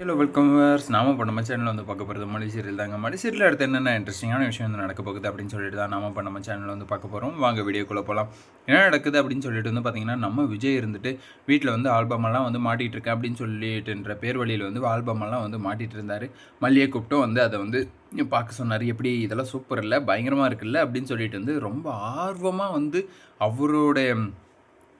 Hello welcome verse நாம இப்போ நம்ம சேனலில் வந்து பார்க்க போகிறது மணி சீரியல் தாங்க. மணி சீரியல் அடுத்து என்னென்ன இன்ட்ரெஸ்டிங்கான விஷயம் வந்து நடக்க போகுது அப்படின்னு சொல்லிட்டு தான் நாம இப்போ நம்ம சேனலில் வந்து பார்க்க போகிறோம் வாங்க வீடியோக்குள்ளே போகலாம் என்ன நடக்குது அப்படின்னு சொல்லிட்டு வந்து பார்த்தீங்கன்னா நம்ம விஜய் இருந்துட்டு வீட்டில் வந்து ஆல்பம் எல்லாம் வந்து மாட்டிகிட்டு இருக்கேன் அப்படின்னு சொல்லிட்டுன்ற பேர் வழியில் வந்து ஆல்பம் எல்லாம் வந்து மாட்டிகிட்டு இருந்தார். மல்லியை கூப்பிட்டும் வந்து அதை வந்து பார்க்க சொன்னார். எப்படி இதெல்லாம் சூப்பர் இல்லை? பயங்கரமாக இருக்குல்ல? அப்படின்னு சொல்லிட்டு வந்து ரொம்ப ஆர்வமாக வந்து அவருடைய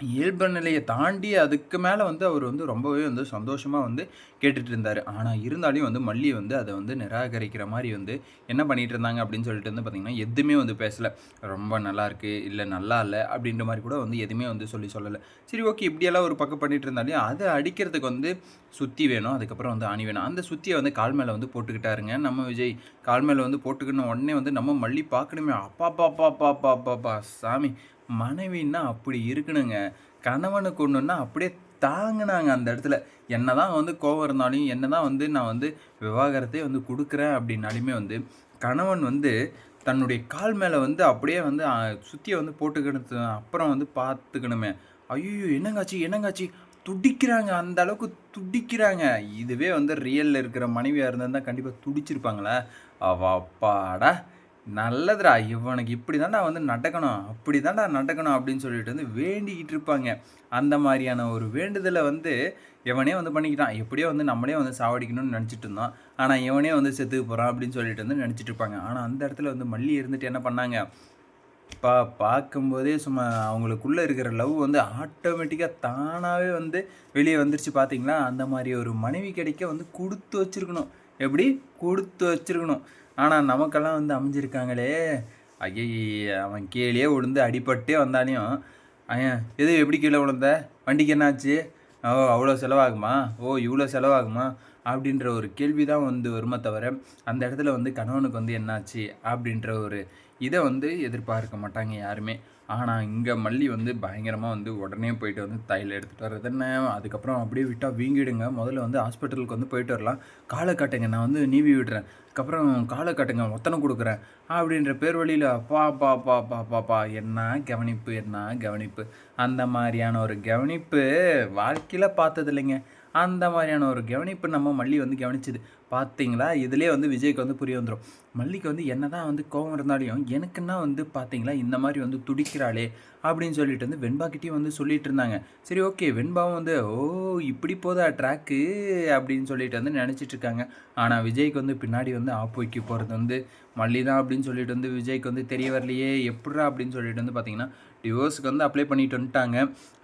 இயல்பு நிலையை தாண்டி அதுக்கு மேலே வந்து அவர் வந்து ரொம்பவே வந்து சந்தோஷமாக வந்து கேட்டுட்டு இருந்தார். ஆனால் இருந்தாலும் வந்து மல்லி வந்து அதை வந்து நிராகரிக்கிற மாதிரி வந்து என்ன பண்ணிகிட்டு இருந்தாங்க அப்படின்னு சொல்லிட்டு வந்து பார்த்திங்கன்னா எதுவுமே வந்து பேசலை. ரொம்ப நல்லா இருக்குது இல்லை நல்லா இல்லை அப்படின்ற மாதிரி கூட வந்து எதுவுமே வந்து சொல்லி சொல்லலை. சரி ஓகே இப்படியெல்லாம் ஒரு பக்கம் பண்ணிகிட்டு இருந்தாலையும் அதை அடிக்கிறதுக்கு வந்து சுற்றி வேணும் அதுக்கப்புறம் வந்து அணி வேணும். அந்த சுற்றியை வந்து கால் மேலே வந்து போட்டுக்கிட்டாருங்க. நம்ம விஜய் கால் மேலே வந்து போட்டுக்கின உடனே வந்து நம்ம மல்லி பார்க்கணுமே அப்பா பாப்பா பாப்பா பாப்பா சாமி. மனைவின்னா அப்படி இருக்கணுங்க. கணவனுக்கு ஒன்றுன்னா அப்படியே தாங்கினாங்க அந்த இடத்துல. என்ன தான் வந்து கோவம் இருந்தாலும் என்ன தான் வந்து நான் வந்து விவாகரத்தை வந்து கொடுக்குறேன் அப்படின்னாலுமே வந்து கணவன் வந்து தன்னுடைய கால் மேலே வந்து அப்படியே வந்து சுற்றியை வந்து போட்டுக்கிட்டு அப்புறம் வந்து பார்த்துக்கணுமே ஐயோ என்னங்காச்சு என்னங்காச்சு? துடிக்கிறாங்க அந்த அளவுக்கு துடிக்கிறாங்க. இதுவே வந்து ரியலில் இருக்கிற மனைவியாக இருந்தால் கண்டிப்பாக துடிச்சிருப்பாங்களே. அவ அப்பாடா. நல்லதுடா இவனுக்கு இப்படி தான்டா வந்து நடக்கணும் அப்படி தான்டா நடக்கணும் அப்படின்னு சொல்லிட்டு வந்து வேண்டிக்கிட்டு இருப்பாங்க. அந்த மாதிரியான ஒரு வேண்டுதலை வந்து இவனே வந்து பண்ணிக்கிட்டான். எப்படியோ வந்து நம்மளே வந்து சாவடிக்கணும்னு நினச்சிட்டு இருந்தோம். ஆனால் இவனே வந்து செத்துக்கு போகிறான் அப்படின்னு சொல்லிட்டு வந்து நினச்சிட்டு இருப்பாங்க. ஆனால் அந்த இடத்துல வந்து மல்லி இருந்துட்டு என்ன பண்ணாங்க? பா பார்க்கும்போதே சும்மா அவங்களுக்குள்ளே இருக்கிற லவ் வந்து ஆட்டோமேட்டிக்காக தானாகவே வந்து வெளியே வந்துருச்சு. பார்த்தீங்களா அந்த மாதிரி ஒரு மனைவி கிடைக்க வந்து கொடுத்து வச்சுருக்கணும். எப்படி? கொடுத்து வச்சுருக்கணும். ஆனால் நமக்கெல்லாம் வந்து அமைஞ்சிருக்காங்களே. ஐய அவன் கீழே விழுந்து அடிபட்டே வந்தாலையும் ஐயன் எது எப்படி கீழே விழுந்த வண்டிக்கு என்னாச்சு? ஓ அவ்வளோ செலவாகுமா? ஓ இவ்வளோ செலவாகுமா? அப்படின்ற ஒரு கேள்வி தான் வந்து வருமே தவிர அந்த இடத்துல வந்து கணவனுக்கு வந்து என்னாச்சு அப்படின்ற ஒரு இதை வந்து எதிர்பார்க்க மாட்டாங்க யாருமே. ஆனால் இங்கே மல்லி வந்து பயங்கரமாக வந்து உடனே போயிட்டு வந்து தையில் எடுத்துகிட்டு வர்றது என்ன? அதுக்கப்புறம் அப்படியே விட்டால் வீங்கிடுங்க. முதல்ல வந்து ஹாஸ்பிட்டலுக்கு வந்து போயிட்டு வரலாம். காலை காட்டுங்க நான் வந்து நீவி விடுறேன். அதுக்கப்புறம் காலை காட்டுங்க ஒத்தனை கொடுக்குறேன். அப்படின்ற பேர் வழியில் பா பா பா பா பா பா என்ன கவனிப்பு என்ன கவனிப்பு? அந்த மாதிரியான ஒரு கவனிப்பு வாழ்க்கையில் பார்த்தது இல்லைங்க அந்த மாதிரியான ஒரு கவனிப்பு நம்ம மல்லி வந்து கவனிச்சுது. பார்த்தீங்களா இதுலேயே வந்து விஜய்க்கு வந்து புரிய வந்துடும் மல்லிக்கு வந்து என்ன தான் வந்து கோவம் இருந்தாலையும் எனக்குன்னா வந்து பார்த்தீங்களா இந்த மாதிரி வந்து துடிக்கிறாளே அப்படின்னு சொல்லிட்டு வந்து வெண்பாக்கிட்டேயும் வந்து சொல்லிட்டு இருந்தாங்க. சரி ஓகே. வெண்பாவும் வந்து ஓ இப்படி போதா ட்ராக்கு? அப்படின்னு சொல்லிட்டு வந்து நினச்சிட்டு இருக்காங்க. ஆனால் விஜய்க்கு வந்து பின்னாடி வந்து ஆப்போய்க்கு போகிறது வந்து மல்லி தான் அப்படின்னு சொல்லிட்டு வந்து விஜய்க்கு வந்து தெரிய வரலையே. எப்படா அப்படின்னு சொல்லிட்டு வந்து பார்த்தீங்கன்னா டிவோர்ஸுக்கு வந்து அப்ளை பண்ணிட்டு வந்துட்டாங்க.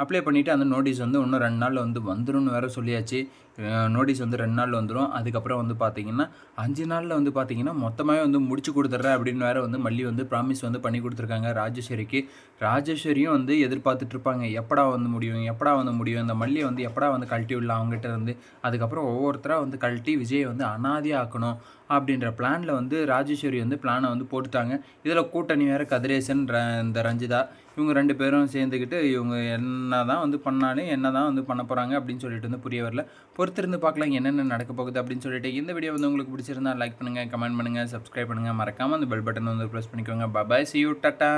அப்ளை பண்ணிவிட்டு அந்த நோட்டீஸ் வந்து இன்னும் ரெண்டு நாளில் வந்து வந்துடும் வேறு சொல்லியாச்சு நோட்டீஸ் வந்து ரெண்டு நாளில் வந்துடும் அதுக்கப்புறம் வந்து பார்த்தீங்கன்னா அஞ்சு நாளில் வந்து பார்த்தீங்கன்னா மொத்தமாகவே வந்து முடிச்சு கொடுத்துட்றேன் அப்படின்னு வேறு வந்து மல்லி வந்து ப்ராமிஸ் வந்து பண்ணி கொடுத்துருக்காங்க ராஜேஸ்வரிக்கு. ராஜேஸ்வரியும் வந்து எதிர்பார்த்துட்ருப்பாங்க எப்படா வந்து முடியும்? எப்படா வந்து முடியும்? இந்த மல்லியை வந்து எப்படா வந்து கழட்டி விடலாம் அவங்ககிட்ட இருந்து? அதுக்கப்புறம் ஒவ்வொருத்தராக வந்து கழட்டி விஜயை வந்து அனாதியாக ஆக்கணும். அப்படின்ற பிளானில் வந்து ராஜேஸ்வரி வந்து பிளானை வந்து போட்டுட்டாங்க. இதில் கூட்டணி வேறு கதிரேசன் ர இந்த ரஞ்சிதா இவங்க ரெண்டு பேரும் சேர்ந்துக்கிட்டு இவங்க என்ன தான் வந்து பண்ணாலும் என்ன தான் வந்து பண்ண போகிறாங்க அப்படின்னு சொல்லிட்டு வந்து புரிய வரல. பொறுத்திருந்து பார்க்கலாம் என்னென்ன நடக்க போகுது அப்படின்னு சொல்லிட்டு. இந்த வீடியோ வந்து உங்களுக்கு பிடிச்சிருந்தா லைக் பண்ணுங்கள் கமெண்ட் பண்ணுங்கள் சப்ஸ்கிரைப் பண்ணுங்கள் மறக்காமல் அந்த பெல் பட்டன் வந்து ப்ரெஸ் பண்ணிக்கோங்க. பாய் சி யூ டட்டா